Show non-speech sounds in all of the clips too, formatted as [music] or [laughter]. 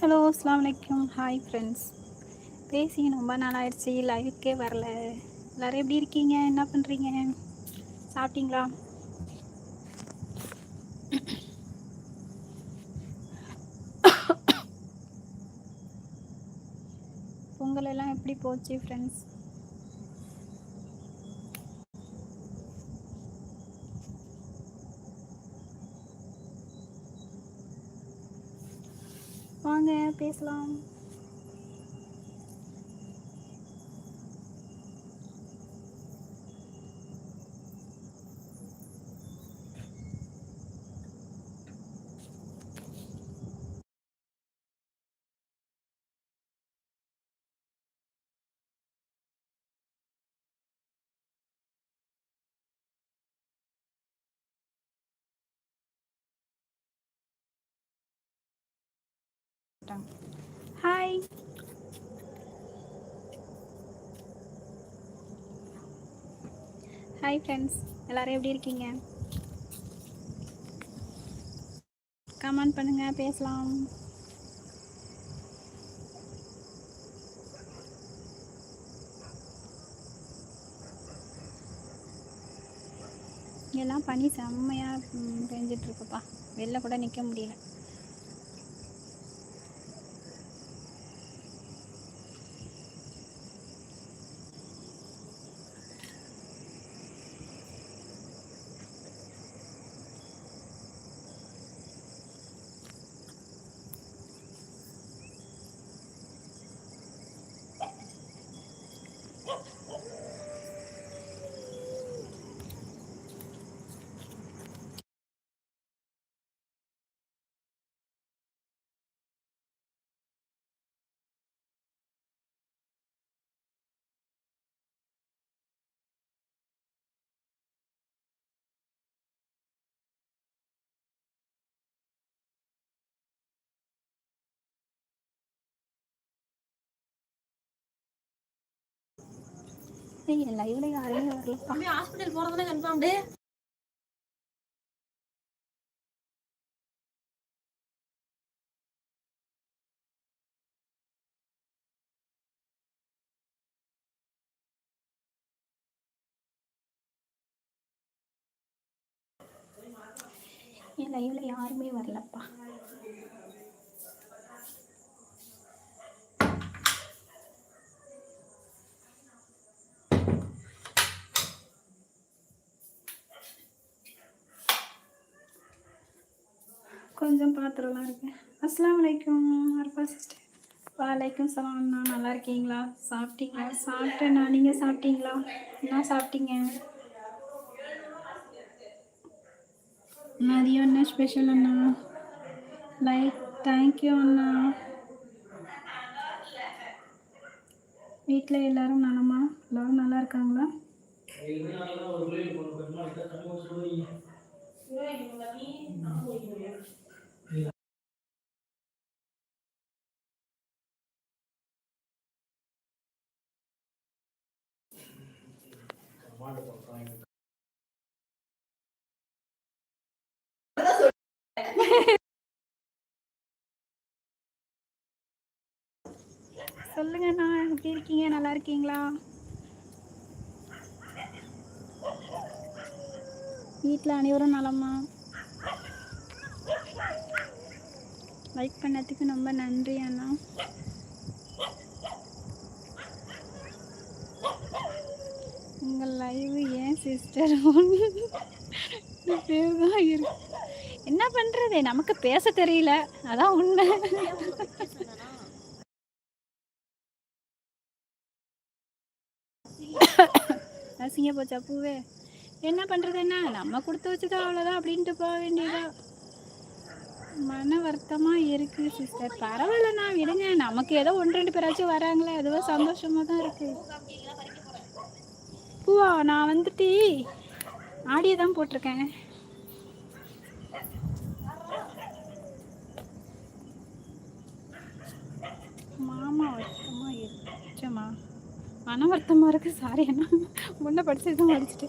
Hello அஸ்லாம் வலைக்கம் hi friends பேசி ரொம்ப நாள் லைவுக்கே வரல. எல்லோரும் எப்படி இருக்கீங்க? என்ன பண்ணுறீங்க சாப்பிட்டீங்களா? பொங்கல் எல்லாம் எப்படி போச்சு ஃப்ரெண்ட்ஸ் வாங்க பேசலாம் ஹாய் ஹாய் ஃப்ரெண்ட்ஸ் எல்லோரும் எப்படி இருக்கீங்க? கமெண்ட் பண்ணுங்கள் பேசலாம். எல்லாம் பனி செம்மையாக பெஞ்சிட்ருக்குப்பா வெளில கூட நிற்க முடியல. ஏய் லைவ்ல யாருமே வரலப்பா ஹாஸ்பிட்டல் போறதுல கன்ஃபார்ம்டு என் லைவ்ல யாருமே வரலப்பா. கொஞ்சம் பாத்திரம்லாம் இருக்கேன் அஸ்லாம் வலைக்கும் அர்பா சிஸ்டர் வலைக்கும் சலாம் அண்ணா. நல்லா இருக்கீங்களா? சாப்பிட்டீங்களா? சாப்பிட்டேண்ணா நீங்கள் சாப்பிட்டீங்களா? என்ன சாப்பிட்டீங்க? மதியம் என்ன ஸ்பெஷல் அண்ணா? லைக் தேங்க்யூ அண்ணா. வீட்டில் எல்லோரும் நலமா? எல்லோரும் நல்லா இருக்காங்களா? சொல்லுங்கண்ணா எப்படி இருக்கீங்க? நல்லா இருக்கீங்களா? வீட்டில் அனைவரும் நலமா? லைக் பண்ணதுக்கு ரொம்ப நன்றி அண்ணா. உங்கள் லைவ் ஏன் சிஸ்டர் பேர் தான் இருக்கு. என்ன பண்ணுறது நமக்கு பேச தெரியல. அதான் உண்மை. அசிங்க போச்சா பூவே? என்ன பண்ணுறதுன்னா நம்ம கொடுத்து வச்சுதான் அவ்வளோதான் அப்படின்ட்டு போக வேண்டியதா? மன வருத்தமாக இருக்குது சிஸ்டர் பரவாயில்லண்ணா விடுங்க. நமக்கு ஏதோ ஒன்று ரெண்டு பேராச்சும் வராங்களே. அதுவும் சந்தோஷமாக தான் இருக்குது பூவா நான் வந்துட்டு ஆடியை தான் போட்டிருக்கேன். மாமா மன வருத்தமாக இருக்குது சாரி அண்ணா. முன்ன படிச்சுட்டு தான் படிச்சுட்டு.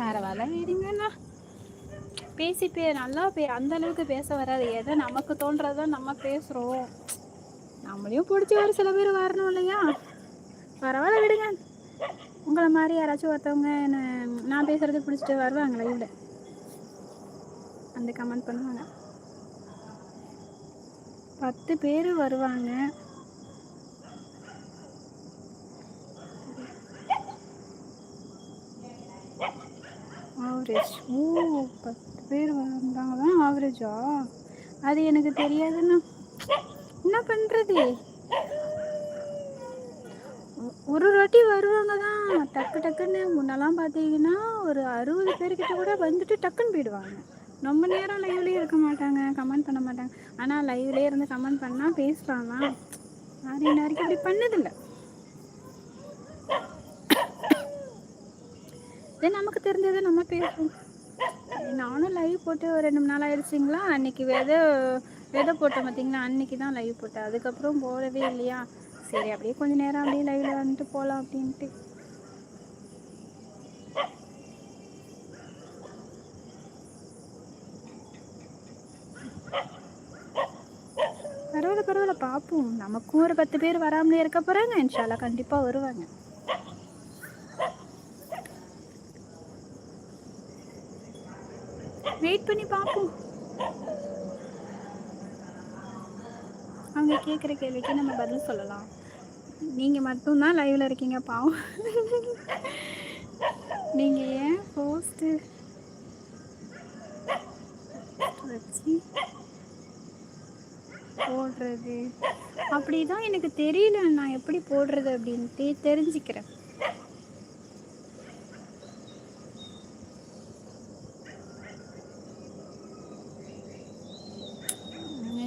பரவாயில்ல விடுங்கண்ணா பேசி பே நல்லா பே அந்த அளவுக்கு பேச வராது. எதை நமக்கு தோன்றதான் நம்ம பேசுகிறோம் நம்மளையும் பிடிச்சி ஒரு சில பேர் வரணும் இல்லையா? பரவாயில்ல விடுங்க. உங்களை மாதிரி யாராச்சும் ஒருத்தவங்க என்ன நான் பேசுறது பிடிச்சிட்டு வருவாங்களே இல்லை அந்த கமெண்ட் பண்ணுவாங்க. பத்து பேர் வருவாங்க. ஆவரேஜ் ஓ பத்து பேர் வந்தாங்க தான் ஆவரேஜா அது எனக்கு தெரியாதுண்ணா என்ன பண்ணுறது ஒரு வாட்டி வருவாங்க தான். டக்கு டக்குன்னு முன்னெல்லாம் பார்த்தீங்கன்னா ஒரு அறுபது பேர்கிட்ட கூட வந்துட்டு டக்குன்னு போயிடுவாங்க. ரொம்ப நேரம் லைவ்லேயே இருக்க மாட்டாங்க கமெண்ட் பண்ண மாட்டாங்க. ஆனால் லைவ்லேயே இருந்து கமெண்ட் பண்ணால் பேசலாமா யாரும் இன்ன வரைக்கும் அப்படி பண்ணதில்லை. நமக்கு தெரிஞ்சதை நம்ம பேசுவோம். நானும் லைவ் போட்டு ஒரு ரெண்டு மூணு நாள் ஆயிடுச்சிங்களா? அன்னைக்கு விதை விதை போட்டேன் பார்த்தீங்களா அன்னைக்கு தான் லைவ் போட்டேன். அதுக்கப்புறம் போகவே இல்லையா? சரி அப்படியே கொஞ்ச நேரம் அப்படியே லைவ்ல வந்துட்டு போகலாம் அப்படின்ட்டு. பரவாயில்ல பரவாயில்ல பார்ப்போம் நமக்கும் ஒரு பத்து பேர் வராமலே இருக்க போகிறாங்க இன்ஷால்லா கண்டிப்பாக வருவாங்க. வெயிட் பண்ணி பார்ப்போம் அவங்க கேட்குற கேள்விக்கு நம்ம பதில் சொல்லலாம். நீங்கள் மட்டும்தான் லைவில் இருக்கீங்க பாவம். நீங்கள் ஏன் போஸ்ட்டு வச்சு போடுறது? அப்படி தான் எனக்கு தெரியல நான் எப்படி போடுறது அப்படின்ட்டு தெரிஞ்சுக்கிறேன்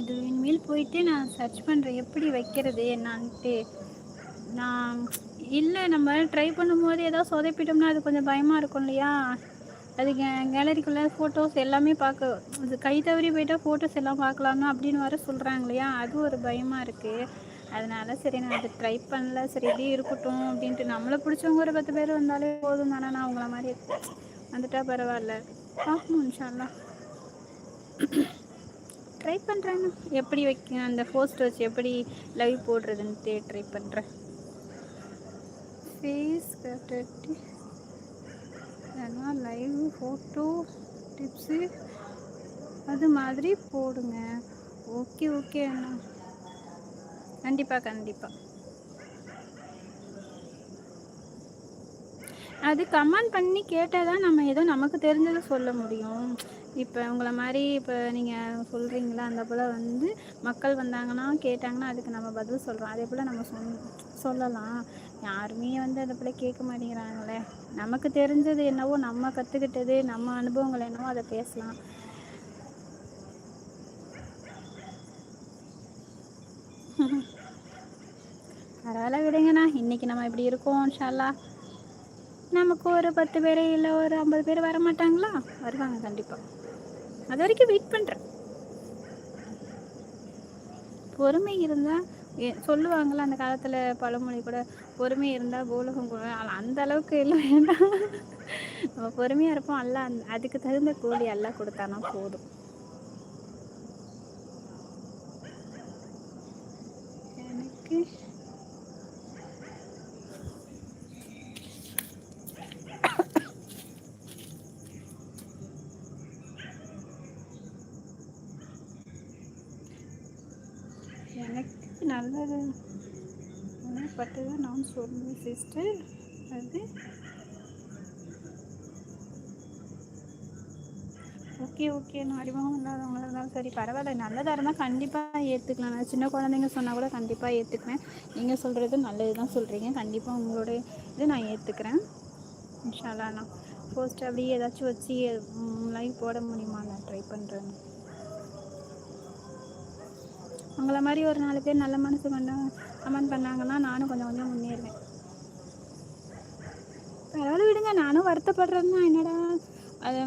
இது இனிமேல் போயிட்டு நான் சர்ச் பண்ணுறேன் எப்படி வைக்கிறது என்னான்ட்டு. நான் இல்லை நம்ம ட்ரை பண்ணும்போது ஏதாவது சொதப்பிட்டோம்னா அது கொஞ்சம் பயமாக இருக்கும் இல்லையா? அது கே கேலரிக்குள்ளே ஃபோட்டோஸ் எல்லாமே பார்க்க அது கை தவறி போயிட்டால் ஃபோட்டோஸ் எல்லாம் பார்க்கலாமா அப்படின்னு வர சொல்கிறாங்க இல்லையா? அது ஒரு பயமாக இருக்குது அதனால சரி நான் அது ட்ரை பண்ணல. சரி இப்படியே இருக்கட்டும் அப்படின்ட்டு. நம்மளை பிடிச்சவங்க ஒரு பத்து பேர் வந்தாலே போதும் தானே நான் அவங்கள மாதிரி. வந்துட்டா பரவாயில்ல. பார்க்கணும் இன்ஷால்லா ட்ரை பண்ணுறேன் எப்படி வைக்க அந்த போஸ்ட் வச்சு எப்படி லைவ் போடுறதுன்ட்டு ட்ரை பண்ணுறேன் ஃபேஸ் கட்டி அதனால் லைவ் ஃபோட்டோ டிப்ஸு அது மாதிரி போடுங்க. ஓகே ஓகே அண்ணா. கண்டிப்பாக கண்டிப்பாக அது கமெண்ட் பண்ணி கேட்டால் தான் நம்ம ஏதோ நமக்கு தெரிஞ்சதை சொல்ல முடியும். இப்போ உங்களை மாதிரி இப்போ நீங்கள் சொல்கிறீங்களா அந்த போல் வந்து மக்கள் வந்தாங்கன்னா கேட்டாங்கன்னா அதுக்கு நம்ம பதில் சொல்கிறோம் அதே போல் நம்ம சொல் சொல்லலாம். யாருமே வந்து அதை போல் கேட்க மாட்டேங்கிறாங்களே. நமக்கு தெரிஞ்சது என்னவோ நம்ம கற்றுக்கிட்டது நம்ம அனுபவங்கள் என்னவோ அதை பேசலாம். [laughs] பரவாயில்ல விடுங்கண்ணா. இன்னைக்கு நம்ம இப்படி இருக்கோம் ஷாலா நமக்கு ஒரு பத்து பேர் இல்லை ஒரு ஐம்பது பேர் வர மாட்டாங்களா? வருவாங்க கண்டிப்பாக அது வரைக்கும் வெயிட் பண்ணுறேன் பொறுமை இருந்தால் சொல்லுவாங்கள்ல அந்த காலத்தில் பழமொழி கூட பொறுமை இருந்தால் பூலகம் கூட அந்த அளவுக்கு இல்லை வேண்டாம் நம்ம பொறுமையாக இருப்போம். அல்ல அதுக்கு தகுந்த கூலி எல்லாம் கொடுத்தானா போதும். எனக்கு எனக்கு நல்லது பட்டதை நான் சொல்லுவேன் சிஸ்டர் அது ஓகே ஓகே நான் அறிமுகம் இல்லாதவங்களா இருந்தாலும் சரி பரவாயில்ல. நல்லதாக இருந்தால் கண்டிப்பாக ஏற்றுக்கலாம் நான் சின்ன குழந்தைங்க சொன்னால் கூட கண்டிப்பாக ஏற்றுக்குவேன் நீங்கள் சொல்கிறது நல்லது தான் சொல்கிறீங்க கண்டிப்பாக உங்களோட இது நான் ஏற்றுக்கிறேன் இன்ஷால்லா நான் போஸ்ட் அப்படியே ஏதாச்சும் வச்சு லைவ் போட முடியுமா நான் ட்ரை பண்ணுறேன் அவங்கள மாதிரி ஒரு நாலு பேர் நல்ல மனசு பண்ண கமெண்ட் பண்ணாங்கன்னா நானும் கொஞ்சம் கொஞ்சம் முன்னேறுவேன். பரவாயில்ல விடுங்க நானும் வருத்தப்படுறதுனா என்னடா? அது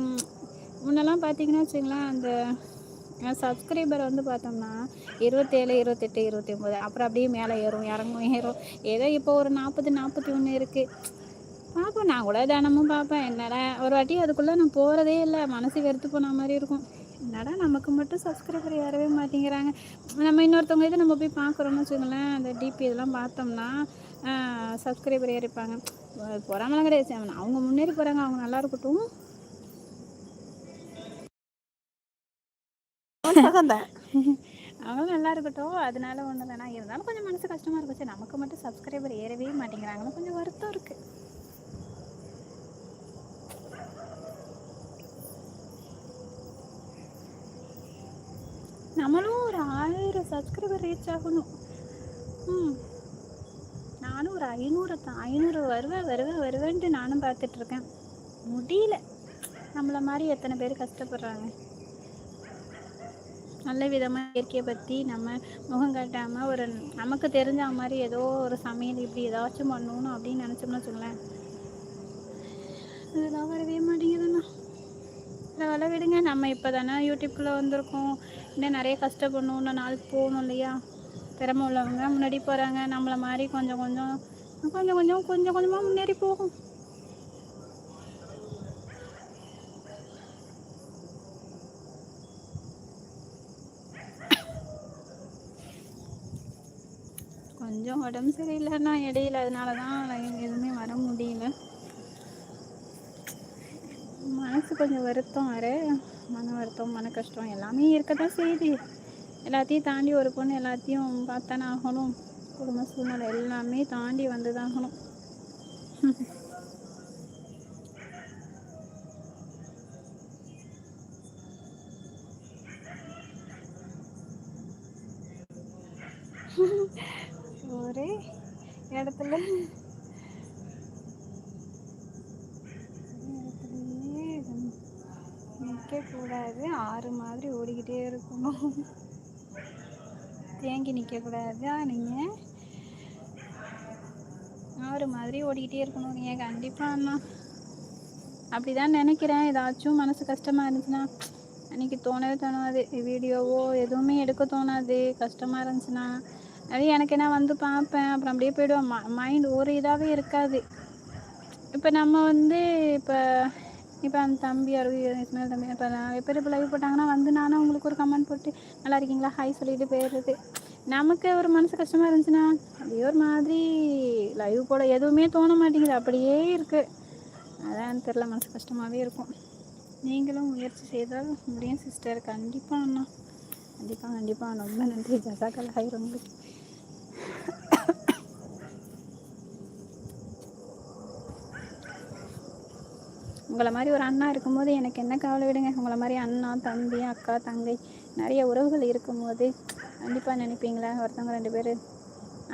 முன்னெல்லாம் பார்த்தீங்கன்னா வச்சுங்களேன் அந்த சப்ஸ்கிரைபர் வந்து பார்த்தோம்னா இருபத்தேழு இருபத்தெட்டு இருபத்தி ஒம்பது அப்புறம் அப்படியே மேலே ஏறும் இறங்கும் ஏறும். ஏதோ இப்போ ஒரு நாற்பது நாற்பத்தி ஒன்று இருக்குது பார்ப்போம் நான் கூட தினமும் பார்ப்பேன். என்னடா ஒரு வாட்டி அதுக்குள்ளே நான் போகிறதே இல்லை. மனசு வெறுத்து போன மாதிரி இருக்கும். என்னடா நமக்கு மட்டும் சப்ஸ்கிரைபர் ஏறவே மாட்டேங்கிறாங்க. நம்ம இன்னொருத்தவங்க இதை நம்ம போய் பார்க்குறோம்னு வச்சுக்கோங்களேன் அந்த டிபி இதெல்லாம் பார்த்தோம்னா சப்ஸ்கிரைபர் ஏறிப்பாங்க பொறாமலாம் கிடையாது. அவங்க முன்னேறி போகிறாங்க அவங்க நல்லா இருக்கட்டும். அவங்க [laughs] நல்லா இருக்கட்டும். அதனால ஒன்று தானே இருந்தாலும் கொஞ்சம் மனசு கஷ்டமாக இருக்கும். சரி நமக்கு மட்டும் சப்ஸ்கிரைபர் ஏறவே மாட்டேங்கிறாங்கன்னு கொஞ்சம் வருத்தம் இருக்குது சப்ஸ்கிரைபர் ரீச் ஆகணும். ம். நானும் ஒரு ஐநூறு தான். ஐநூறு வருவேன் வருவேன் வருவேன்ட்டு நானும் பார்த்துட்ருக்கேன். முடியல. நம்மளை மாதிரி எத்தனை பேர் கஷ்டப்படுறாங்க? நல்ல விதமாக இயற்கையை பற்றி நம்ம முகம் காட்டாமல் ஒரு நமக்கு தெரிஞ்ச மாதிரி ஏதோ ஒரு சமையல் இப்படி ஏதாச்சும் பண்ணணும் அப்படின்னு நினச்சோம்னு வச்சுங்களேன் அதெல்லாம் வரவே மாட்டேங்குதுண்ணா. பரவாயில்ல விடுங்க. நம்ம இப்போ தானே யூடியூப்குள்ளே வந்திருக்கோம். இன்னும் நிறைய கஷ்டப்படணும் இன்னும் நாள் போகணும் இல்லையா? திறமை உள்ளவங்க முன்னாடி போகிறாங்க நம்மளை மாதிரி கொஞ்சம் கொஞ்சம் கொஞ்சம் கொஞ்சம் கொஞ்சம் கொஞ்சமாக முன்னேறி போகும். கொஞ்சம் உடம்பு சரியில்லைன்னா இடையில அதனால தான் எதுவுமே வர முடியல மனசு கொஞ்சம் வருத்தம் வேறு மன வருத்தம் மன கஷ்டம் எல்லாமே இருக்க தான் செய்யுது. எல்லாத்தையும் தாண்டி ஒரு பொண்ணு எல்லாத்தையும் பார்த்தானே ஆகணும். குடும்ப சூழ்நிலை எல்லாமே தாண்டி வந்து தான் ஆகணும். ஒரே இடத்துல நிற்கக்கூடாது ஆறு மாதிரி ஓடிக்கிட்டே இருக்கணும். தேங்கி நிற்கக்கூடாதா நீங்கள் ஆறு மாதிரி ஓடிக்கிட்டே இருக்கணும். நீங்கள் கண்டிப்பாக அண்ணா. அப்படி தான் நினைக்கிறேன். ஏதாச்சும் மனசு கஷ்டமாக இருந்துச்சுன்னா அன்றைக்கி தோணவே தோணாது. வீடியோவோ எதுவுமே எடுக்க தோணாது. கஷ்டமாக இருந்துச்சுன்னா அது எனக்கு என்ன வந்து பார்ப்பேன். அப்புறம் அப்படியே போயிடுவேன். மைண்ட் ஒரு இதாகவே இருக்காது. இப்போ நம்ம வந்து இப்போ இப்போ அந்த தம்பி அருவி இஸ்மேல் தம்பி இப்போ நிறைய பேர் இப்போ லைவ் போட்டாங்கன்னா வந்து நானும் உங்களுக்கு ஒரு கமெண்ட் போட்டு நல்லா இருக்கீங்களா? ஹாய் சொல்லிட்டு போயிடுறது. நமக்கு ஒரு மனசு கஷ்டமாக இருந்துச்சுன்னா அப்படியே ஒரு மாதிரி லைவ் போட எதுவுமே தோண மாட்டேங்குது. அப்படியே இருக்குது அதான் தெரில மனசு கஷ்டமாகவே இருக்கும். நீங்களும் முயற்சி செய்தால் முடியும் சிஸ்டர் கண்டிப்பாக அண்ணா கண்டிப்பாக கண்டிப்பாக ரொம்ப நன்றி ஜசாக்கல் ஹாய் ரொம்ப. உங்களை மாதிரி ஒரு அண்ணா இருக்கும்போது எனக்கு என்ன கவலை விடுங்க. உங்களை மாதிரி அண்ணா தம்பி அக்கா தங்கை நிறைய உறவுகள் இருக்கும்போது கண்டிப்பாக நினைப்பீங்களா? ஒருத்தவங்க ரெண்டு பேர்.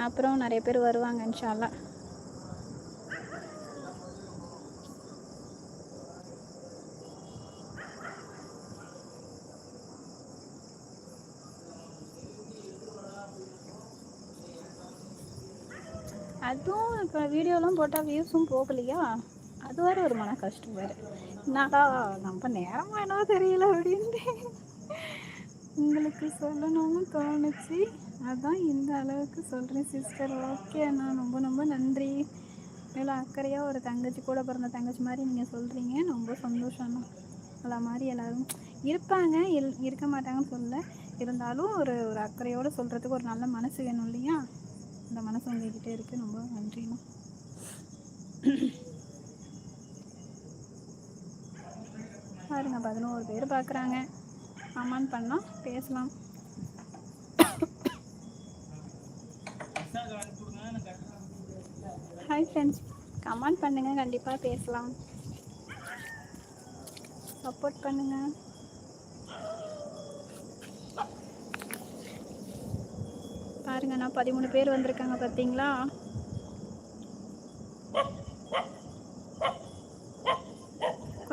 அப்புறம் நிறைய பேர் வருவாங்க இன்ஷால்லா அதுவும் இப்போ வீடியோலாம் போட்டால் வியூஸும் போகலையா? அது வேறு ஒரு மன கஷ்டம் வேறு. என்னடா நம்ம நேரம் என்னவோ தெரியல அப்படின்ட்டு உங்களுக்கு சொல்லணும்னு தோணுச்சு. அதான் இந்த அளவுக்கு சொல்கிறேன் சிஸ்டர் ஓகே அண்ணா ரொம்ப ரொம்ப நன்றி. இவ்வளோ அக்கறையாக ஒரு தங்கச்சி கூட பிறந்த தங்கச்சி மாதிரி நீங்கள் சொல்கிறீங்க ரொம்ப சந்தோஷம்னா அதை மாதிரி எல்லோரும் இருப்பாங்க. இல் இருக்க மாட்டாங்கன்னு சொல்ல இருந்தாலும் ஒரு ஒரு அக்கறையோடு சொல்கிறதுக்கு ஒரு நல்ல மனசு வேணும் இல்லையா? அந்த மனசு உங்ககிட்ட இருக்குது ரொம்ப நன்றிண்ணா. பாருங்க பதினோரு பேர் பார்க்குறாங்க ஆமான்னு பண்ணால் பேசலாம். ஹாய் ஃப்ரெண்ட்ஸ் கமெண்ட் பண்ணுங்கள் கண்டிப்பாக பேசலாம். சப்போர்ட் பண்ணுங்கள் பாருங்க பதிமூணு பேர் வந்திருக்காங்க பார்த்தீங்களா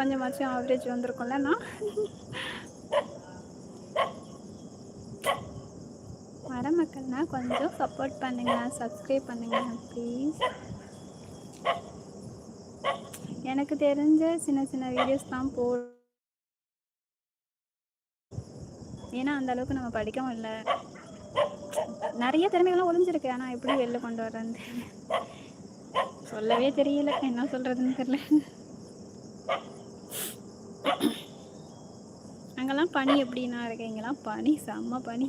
கொஞ்சமாச்சும் ஆவரேஜ் வந்திருக்கும்ல நான் வர மக்கள்னா கொஞ்சம் சப்போர்ட் பண்ணுங்க சப்ஸ்கிரைப் பண்ணுங்க ப்ளீஸ் எனக்கு தெரிஞ்ச சின்ன சின்ன வீடியோஸ் தான் போ ஏன்னா அந்த அளவுக்கு நம்ம படிக்கவும் இல்லை. நிறைய திறமைகள்லாம் ஒளிஞ்சிருக்கு ஆனால் எப்படி வெளில கொண்டு வர்றது? சொல்லவே தெரியல என்ன சொல்கிறதுன்னு தெரியல. அங்கெல்லாம் பனி எப்படின்னா இருக்கு? இங்கெல்லாம் பனி செம்ம பனி.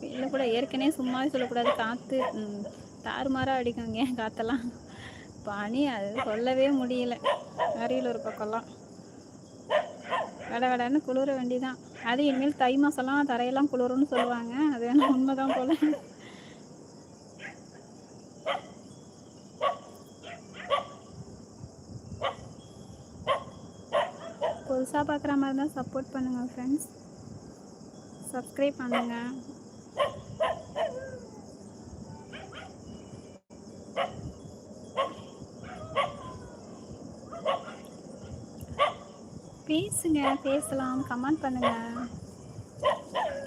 வெளில கூட ஏற்கனவே சும்மாவே சொல்லக்கூடாது. காற்று தாறுமாறாக அடிக்குங்க காற்றெல்லாம் பனி அது சொல்லவே முடியல. அரியலூர் பக்கம்லாம். வட வடன்னு குளிர வேண்டிதான். அது இனிமேல் தை மாதம்லாம் தரையெல்லாம் குளிரும்னு சொல்லுவாங்க. அது வேணால் உண்மைதான் போல. புதுசாக பார்க்குற மாதிரி தான் சப்போர்ட் பண்ணுங்கள் ஃப்ரெண்ட்ஸ் சப்ஸ்கிரைப் பண்ணுங்கள் பேசுங்க பேசலாம். கமெண்ட் பண்ணுங்கள்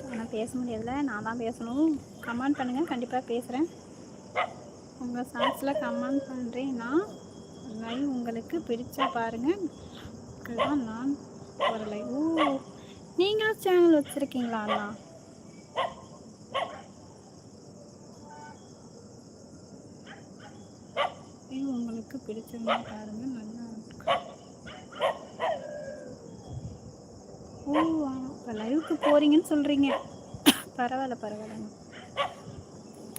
ஆனால் பேச முடியாதுல்ல நான் தான் பேசணும். கமெண்ட் பண்ணுங்கள் கண்டிப்பாக பேசுகிறேன் உங்கள் சாங்ஸில் கமெண்ட் பண்ணுறேன்னா லைவ் உங்களுக்கு பிடிச்சா பாருங்கள் தான் நான் வரலை. ஓ நீங்களும் சேனல் வச்சுருக்கீங்களா அண்ணா? உங்களுக்கு பிடிச்சவங்க பாருங்க நல்லா ஓ இப்போ லைவுக்கு போகிறீங்கன்னு சொல்கிறீங்க பரவாயில்ல பரவாயில்ல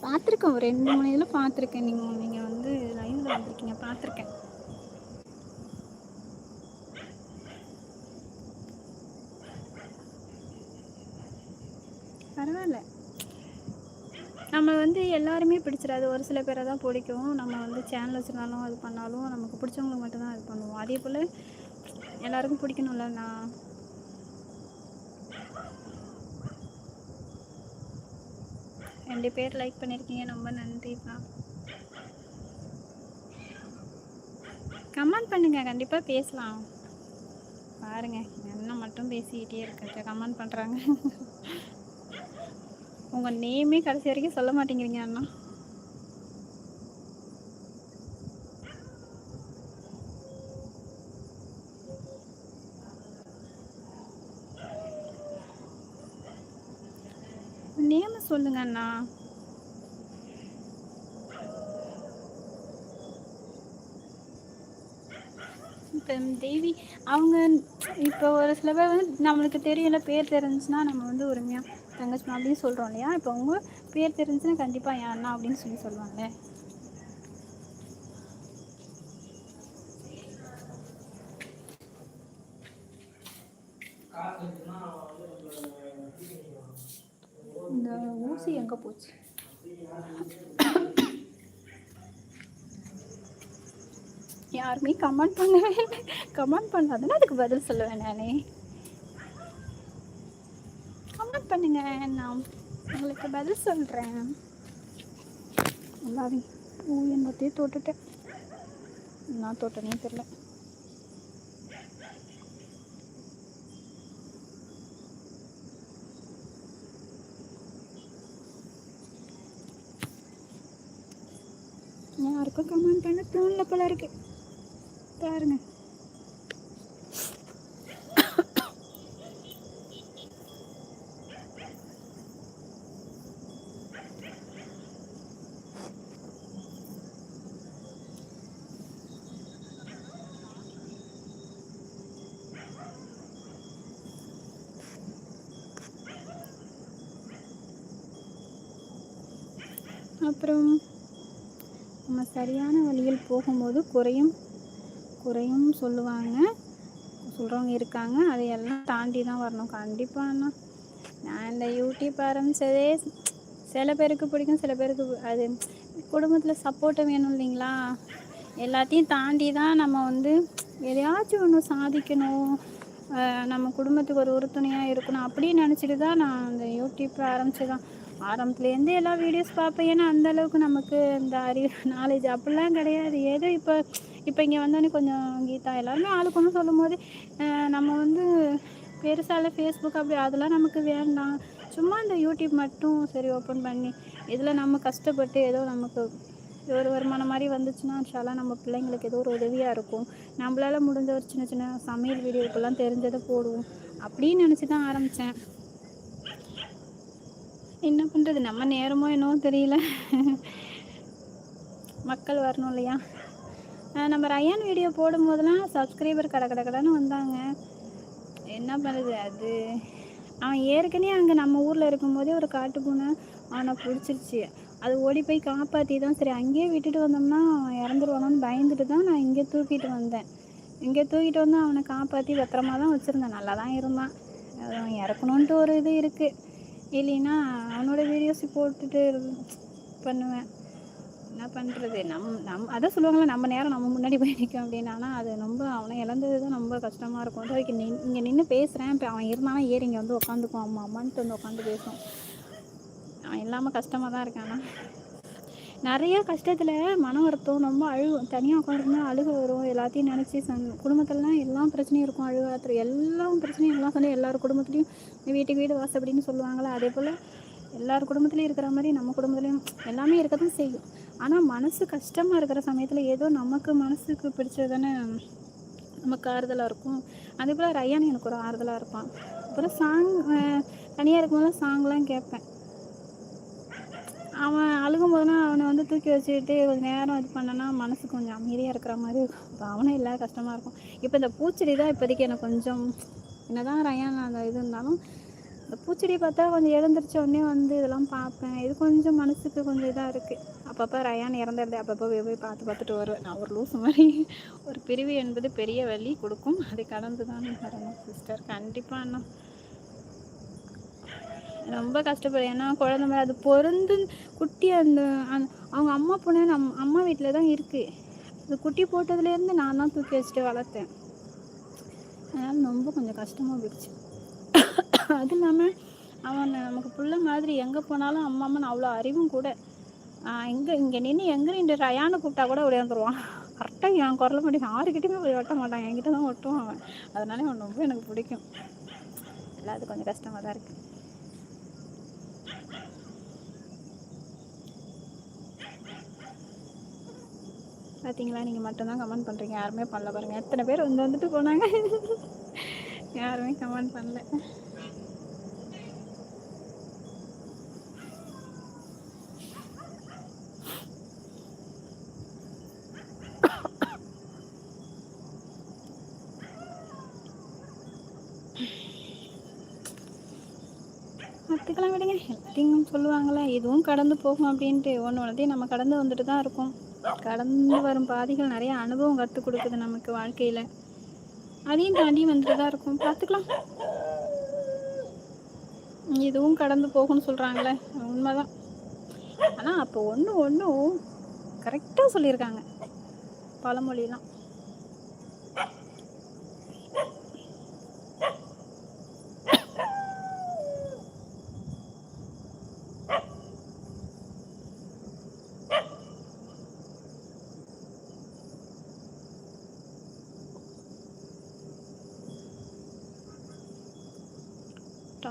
பார்த்துருக்கோம் ஒரு ரெண்டு மூணு இதில் பார்த்துருக்கேன். நீங்கள் நீங்கள் வந்து லைவில் வந்திருக்கீங்க பார்த்துருக்கேன் பரவாயில்ல நம்ம வந்து எல்லாருமே பிடிச்சிடாது. ஒரு சில பேரை தான் பிடிக்கும். நம்ம வந்து சேனல் வச்சுருந்தாலும் அது பண்ணாலும் நமக்கு பிடிச்சவங்களுக்கு மட்டும்தான் அது பண்ணுவோம். அதே போல் எல்லாருக்கும் பிடிக்கணும்ல நான் ரெண்டு பேர் லைக் பண்ணியிருக்கீங்க ரொம்ப நன்றிப்பா கமெண்ட் பண்ணுங்கள் கண்டிப்பாக பேசலாம். பாருங்க. என்ன மட்டும் பேசிக்கிட்டே இருக்க. கமெண்ட் பண்ணுறாங்க உங்கள் நேமே கடைசி வரைக்கும் சொல்ல மாட்டேங்கிறீங்க அண்ணா. நேம் சொல்லுங்க அண்ணா. இப்போ தேவி அவங்க இப்போ ஒரு சில பேர் வந்து நம்மளுக்கு தெரியல பேர் தெரிஞ்சுன்னா நம்ம வந்து உரிமையாக தங்கச்சி அப்படின்னு சொல்கிறோம் இல்லையா? இப்போ அவங்க பேர் தெரிஞ்சுன்னா கண்டிப்பாக என் அண்ணா அப்படின்னு சொல்லி சொல்லுவாங்க இந்த ஊசி எங்கே போச்சு யாருமே கமெண்ட் பண்ணவே கமெண்ட் பண்ணாதுன்னா அதுக்கு பதில் சொல்லுவேன் நானே. கமெண்ட் பண்ணுங்க நான் உங்களுக்கு பதில் சொல்கிறேன் நல்லாவே ஊ என்னத்தையும் தொட்டுட்டேன். நான் தொட்டனே தெரில யாருக்கும் கமெண்ட் பண்ண தோணல போல இருக்குது பாருங்க. அப்புறம் நம்ம சரியான வழியில் போகும்போது குறையும் குறையும் சொல்லுவாங்க. சொல்கிறவங்க இருக்காங்க. அதையெல்லாம் தாண்டி தான் வரணும். கண்டிப்பாண்ணா நான் இந்த யூடியூப் ஆரம்பித்ததே சில பேருக்கு பிடிக்கும் சில பேருக்கு அது குடும்பத்தில் சப்போர்ட்டு வேணும் இல்லைங்களா? எல்லாத்தையும் தாண்டி தான் நம்ம வந்து எதையாச்சும் ஒன்று சாதிக்கணும். நம்ம குடும்பத்துக்கு ஒரு உறுதுணையாக இருக்கணும் அப்படின்னு நினச்சிட்டு தான் நான் அந்த யூடியூப் ஆரம்பிச்சதான் ஆரம்பத்துலேருந்து எல்லா வீடியோஸ் பார்ப்பேன். ஏன்னா அந்தளவுக்கு நமக்கு இந்த அறிவு நாலேஜ் அப்படிலாம் கிடையாது. ஏதோ இப்போ இப்போ இங்கே வந்தோடனே கொஞ்சம் கீதா எல்லாருமே ஆளுக்கு ஒன்று சொல்லும் போது நம்ம வந்து பெருசால ஃபேஸ்புக் அப்படி அதெல்லாம் நமக்கு வேண்டாம். சும்மா இந்த யூடியூப் மட்டும் சரி ஓப்பன் பண்ணி இதில் நம்ம கஷ்டப்பட்டு ஏதோ நமக்கு ஒரு வருமானம் மாதிரி வந்துச்சுன்னா இன்ஷால்லாம் நம்ம பிள்ளைங்களுக்கு ஏதோ ஒரு உதவியாக இருக்கும். நம்மளால் முடிஞ்ச ஒரு சின்ன சின்ன சமையல் வீடியோக்கெல்லாம் தெரிஞ்சதை போடுவோம். அப்படின்னு நினச்சி தான் ஆரம்பித்தேன் என்ன பண்ணுறது நம்ம நேரமோ என்னவோ தெரியல. மக்கள் வரணும் இல்லையா? நம்ம ரயான் வீடியோ போடும்போதெல்லாம் சப்ஸ்கிரைபர் கடை கடை கடைன்னு வந்தாங்க. என்ன பண்ணுறது அது? அவன் ஏற்கனவே அங்கே நம்ம ஊரில் இருக்கும்போதே ஒரு காட்டு பூனை அவனை பிடிச்சிருச்சு. அது ஓடி போய் காப்பாற்றி தான். சரி அங்கேயே விட்டுட்டு வந்தோம்னா அவன் இறந்துருவானோன்னு பயந்துட்டு தான் நான் இங்கே தூக்கிட்டு வந்தேன். இங்கே தூக்கிட்டு வந்து அவனை காப்பாற்றி பத்திரமா தான் வச்சுருந்தேன். நல்லா தான் இருந்தான். அவன் இறக்கணுன்ட்டு ஒரு இது இருக்குது இல்லைன்னா அவனோட வீடியோஸ் போட்டுட்டு பண்ணுவேன். என்ன பண்ணுறது நம் நம் அதான் சொல்லுவாங்களே நம்ம நேரம் நம்ம முன்னாடி போய் நிற்கும் அப்படின்னு. ஆனால் அது ரொம்ப அவனை இழந்தது தான் ரொம்ப கஷ்டமாக இருக்கும். அது வரைக்கும் நின் இங்கே நின்று பேசுகிறேன் இப்போ அவன் இருந்தானா ஏறி இங்கே வந்து உட்காந்துக்கும் அம்மா அம்மான்ட்டு வந்து உட்காந்து பேசும். அவன் இல்லாமல் கஷ்டமாக தான் இருக்கானா நிறைய கஷ்டத்தில் மன வருத்தம் ரொம்ப அழுகு தனியாக உட்காந்துருந்தா அழுக வரும். எல்லாத்தையும் நினச்சி சந் குடும்பத்துலலாம் எல்லா பிரச்சனையும் இருக்கும். அழுகாத்திர எல்லா பிரச்சனையும் எல்லாம் சொல்லி எல்லார் குடும்பத்துலேயும் வீட்டுக்கு வீடு வாசல் அப்படின்னு சொல்லுவாங்களே அதே போல் எல்லார் குடும்பத்துலேயும் இருக்கிற மாதிரி நம்ம குடும்பத்துலேயும் எல்லாமே இருக்க தான் செய்யும். ஆனால் மனசு கஷ்டமாக இருக்கிற சமயத்தில் ஏதோ நமக்கு மனசுக்கு பிடிச்சது தானே நமக்கு ஆறுதலாக இருக்கும். அதே போல் ரயான் எனக்கு ஒரு ஆறுதலாக இருப்பான். அப்புறம் சாங் தனியாக இருக்கும்போது சாங்லாம் கேட்பேன். அவன் அழுகும் போதுனா அவனை வந்து தூக்கி வச்சுக்கிட்டு கொஞ்சம் நேரம் இது பண்ணனா மனசு கொஞ்சம் அமைதியாக இருக்கிற மாதிரி இருக்கும். இப்போ அவனும் இல்லை கஷ்டமாக இருக்கும். இப்போ இந்த பூச்செடி தான் இப்போதைக்கு எனக்கு கொஞ்சம் என்னதான் ரயான் அந்த இது இருந்தாலும் பூச்செடி பார்த்தா கொஞ்சம் எழுந்திரிச்ச உடனே வந்து இதெல்லாம் பார்ப்பேன். இது கொஞ்சம் மனசுக்கு கொஞ்சம் இதாக இருக்குது அப்பப்போ ரயான் இறந்துருந்தேன் அப்பப்போ போய் போய் பார்த்து பார்த்துட்டு வருவேன். நான் ஒரு லூஸ் மாதிரி ஒரு பிரிவு என்பது பெரிய வலி கொடுக்கும். அதை கடந்து தான் வரணும் சிஸ்டர் கண்டிப்பாக அண்ணா. ரொம்ப கஷ்டப்படுறேன் ஏன்னா குழந்த மாதிரி அது பொருந்து குட்டி அந்த அந்த- அவங்க அம்மா பொண்ணு நம் அம்மா வீட்டில் தான் இருக்குது அது குட்டி போட்டதுலேருந்து நான் தான் தூக்கி வச்சுட்டு வளர்த்தேன். அதனால் ரொம்ப கொஞ்சம் கஷ்டமாக போயிடுச்சு. [laughs] அது இல்லாமல் அவன் நமக்கு பிள்ளை மாதிரி எங்கே போனாலும் அம்மா அம்மன் அவ்வளோ அறிவும் கூட. எங்கே இங்கே நின்று எங்கே நின்று ரயான்னு கூப்பிட்டா கூட விளையாந்துருவான் கரெக்டாக என் குரல மட்டும் யாருக்கிட்டையுமே போய் ஒட்ட மாட்டான். என்கிட்ட தான் ஒட்டுவான் அவன். அதனால அவன் ரொம்ப எனக்கு பிடிக்கும். இல்லை அது கொஞ்சம் கஷ்டமாக தான் இருக்குது பார்த்தீங்களா நீங்கள் மட்டும்தான் கமெண்ட் பண்ணுறீங்க யாருமே பண்ணல பாருங்கள் எத்தனை பேர் வந்து வந்துட்டு போனாங்க? யாருமே கமெண்ட் பண்ணல பார்த்துக்கலாம் விடுங்க எல்லாத்தையும் சொல்லுவாங்களே இதுவும் கடந்து போகும் அப்படின்ட்டு. ஒன்று ஒன்றத்தையும் நம்ம கடந்து வந்துட்டு தான் இருக்கோம். கடந்து வரும் பாதைகள் நிறைய அனுபவம் கற்றுக் கொடுக்குது நமக்கு வாழ்க்கையில். அதையும் தாண்டி வந்துட்டு தான் இருக்கும். பார்த்துக்கலாம். இதுவும் கடந்து போகும்னு சொல்கிறாங்களே உண்மைதான். ஆனால் அப்போ ஒன்று ஒன்றும் கரெக்டாக சொல்லியிருக்காங்க. பழமொழிலாம்.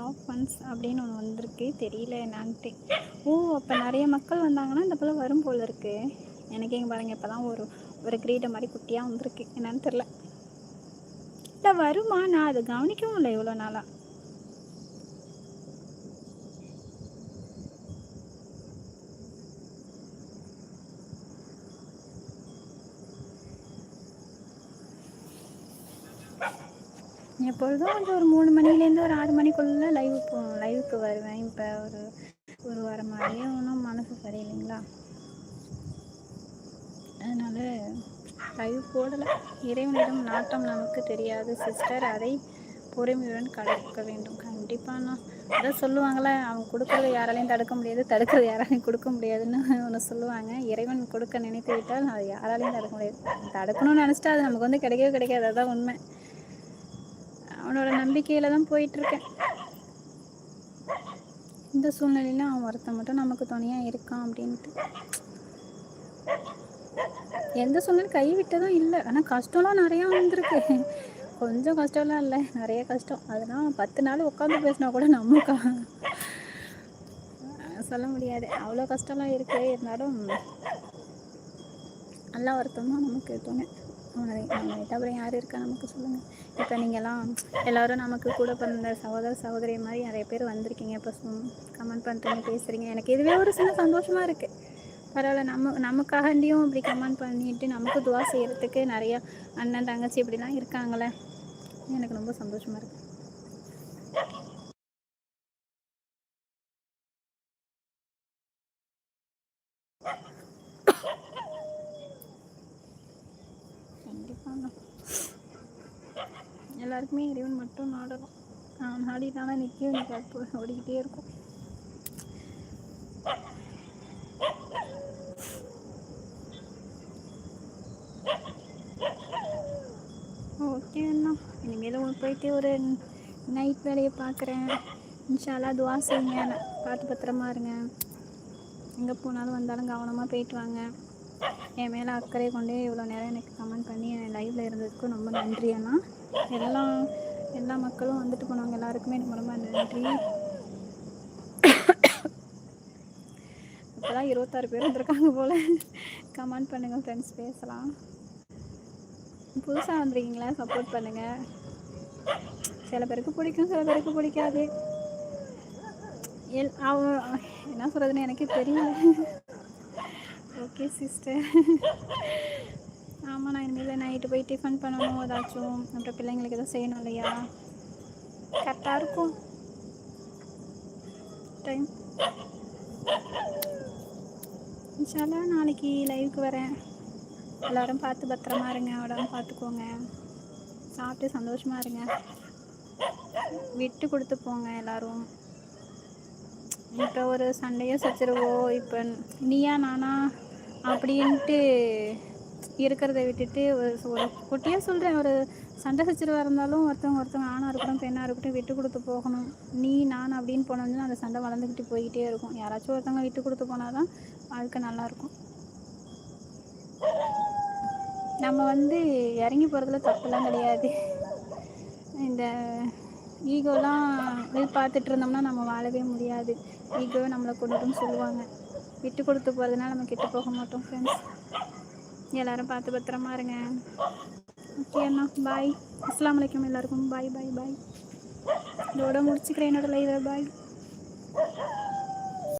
டாப் ஒன்ஸ் அப்படின்னு ஒன்று வந்திருக்கு. தெரியல என்னான்ட்டு. ஓ அப்போ நிறைய மக்கள் வந்தாங்கன்னா இந்த போல் வரும் போல் இருக்கு. எனக்கு எங்க பாருங்க இப்போ தான் ஒரு ஒரு கிரீடம் மாதிரி குட்டியாக வந்திருக்கு. என்னன்னு தெரில இல்லை வருமா? நான் அதை கவனிக்கவும் இல்லை இவ்வளோ நாளாக எப்பொழுதும் கொஞ்சம் ஒரு மூணு மணிலேருந்து ஒரு ஆறு மணிக்குள்ளே லைவ் போ லைவுக்கு வருவேன். இப்போ ஒரு ஒரு வாரமாகவே ஒன்றும் மனசு சரியில்லைங்களா? அதனால் லைவ் போடலை. இறைவனிடம் நாட்டம் நமக்கு தெரியாது. சிஸ்டர் அதை பொறுமையுடன் கடக்க வேண்டும். கண்டிப்பாண்ணா அதான் சொல்லுவாங்களே அவங்க கொடுக்கறத யாராலையும் தடுக்க முடியாது. தடுக்கிறது யாராலையும் கொடுக்க முடியாதுன்னு ஒன்று சொல்லுவாங்க. இறைவன் கொடுக்க நினைத்து விட்டால் அது யாராலையும் தடுக்க முடியாது. தடுக்கணும்னு நினச்சிட்டா அது நமக்கு வந்து கிடைக்கவே கிடைக்காது. அதுதான் உண்மை. அவனோட நம்பிக்கையில் தான் போயிட்டுருக்கேன். இந்த சூழ்நிலையில அவன் ஒருத்தன் மட்டும் நமக்கு துணையாக இருக்கான் அப்படின்ட்டு. எந்த சூழ்நிலை கைவிட்டதும் இல்லை. ஆனால் கஷ்டம்லாம் நிறையா வந்திருக்கு. கொஞ்சம் கஷ்டம்லாம் இல்லை. நிறைய கஷ்டம். அதெல்லாம் பத்து நாள் உட்காந்து பேசினா கூட நமக்கா? சொல்ல முடியாது. அவ்வளோ கஷ்டம்லாம் இருக்கு. இருந்தாலும் நல்லா ஒருத்தமாக நமக்கு துணை அவனை அப்புறம் யார் இருக்கா நமக்கு சொல்லுங்கள் இப்போ நீங்கள்லாம் எல்லோரும் நமக்கு கூட பிறந்த சகோதர சகோதரி மாதிரி நிறைய பேர் வந்திருக்கீங்க. இப்போ கமெண்ட் பண்ணுறீங்க பேசுகிறீங்க எனக்கு இதுவே ஒரு சின்ன சந்தோஷமாக இருக்குது பரவாயில்ல நம்ம நமக்காண்டியும் இப்படி கமெண்ட் பண்ணிட்டு நமக்கு துவா செய்கிறதுக்கு நிறையா அண்ணன் தங்கச்சி இப்படிலாம் இருக்காங்களே. எனக்கு ரொம்ப சந்தோஷமாக இருக்குது எல்லாருக்குமே இறைவன் மட்டும் நாடணும். நான் நாடினால நிற்கும் எனக்கு அப்போ ஓடிக்கிட்டே இருக்கும். ஓகே அண்ணா இனிமேல் போயிட்டு ஒரு நைட் வேலையை பார்க்குறேன். இன்ஷாலாக துவா செய்யுங்க. பார்த்து பத்திரமா இருங்க. எங்கே போனாலும் வந்தாலும் கவனமாக போயிட்டு வாங்க. என் மேலே அக்கறை கொண்டே இவ்வளோ நேரம் எனக்கு கமெண்ட் பண்ணி என் லைவில் இருந்ததுக்கு ரொம்ப நன்றி அண்ணா. எல்லா எல்லா மக்களும் வந்துட்டு போனாங்க. எல்லாருக்குமே எனக்கு ரொம்ப நன்றி. இப்போதான் இருபத்தாறு பேர் வந்திருக்காங்க போல். கமெண்ட் பண்ணுங்கள் ஃப்ரெண்ட்ஸ் பேசலாம். புதுசாக வந்திருக்கீங்களா? சப்போர்ட் பண்ணுங்கள் சில பேருக்கு பிடிக்கும் சில பேருக்கு பிடிக்காது. எல் அவ என்ன சொல்கிறதுன்னு எனக்கே தெரியல. ஓகே சிஸ்டர் ஆமாம் நான் இனிமேல் நைட்டு போய் டிஃபன் பண்ணணும் ஏதாச்சும். அப்புறம் பிள்ளைங்களுக்கு எதுவும் செய்யணும் இல்லையா? கரெக்டாக இருக்கும். டைம் இன்ஷால்லா நாளைக்கு லைவுக்கு வரேன். எல்லோரும் பார்த்து பத்திரமா இருங்க உடம்பு பார்த்துக்கோங்க. சாப்பிட்டு சந்தோஷமாக இருங்க. விட்டு கொடுத்து போங்க எல்லோரும். இப்போ ஒரு சண்டையோ சச்சரவோ இப்போ நீயா நானா அப்படின்ட்டு இருக்கிறத விட்டுட்டு ஒரு ஒரு குட்டியாக சொல்கிறேன் ஒரு சண்டை சச்சரவாக இருந்தாலும் ஒருத்தவங்க ஒருத்தவங்க ஆணாக இருக்கட்டும் பெண்ணாக இருக்கட்டும் விட்டு கொடுத்து போகணும். நீ நான் அப்படின்னு போனோம்னா அந்த சண்டை வளர்ந்துக்கிட்டு போய்கிட்டே இருக்கும். யாராச்சும் ஒருத்தவங்க விட்டு கொடுத்து போனால் தான் வாழ்க்கை நல்லாயிருக்கும் நம்ம வந்து இறங்கி போகிறதுல தப்புலாம் கிடையாது. இந்த ஈகோலாம் இது பார்த்துட்டு இருந்தோம்னா நம்ம வாழவே முடியாது. ஈகோவை நம்மளை கொண்டுட்டுன்னு சொல்லுவாங்க. விட்டு கொடுத்து போகிறதுனால நம்ம கெட்டு போக மாட்டோம் ஃப்ரெண்ட்ஸ் எல்லாரும் பார்த்து பத்திரமா இருங்க. ஓகே அண்ணா பாய் அஸ்லாம் வலைக்கம் எல்லாருக்கும். பாய் பாய் பாய் இதோட முடிச்சுக்கிறேன் என்னோட லைவை பாய்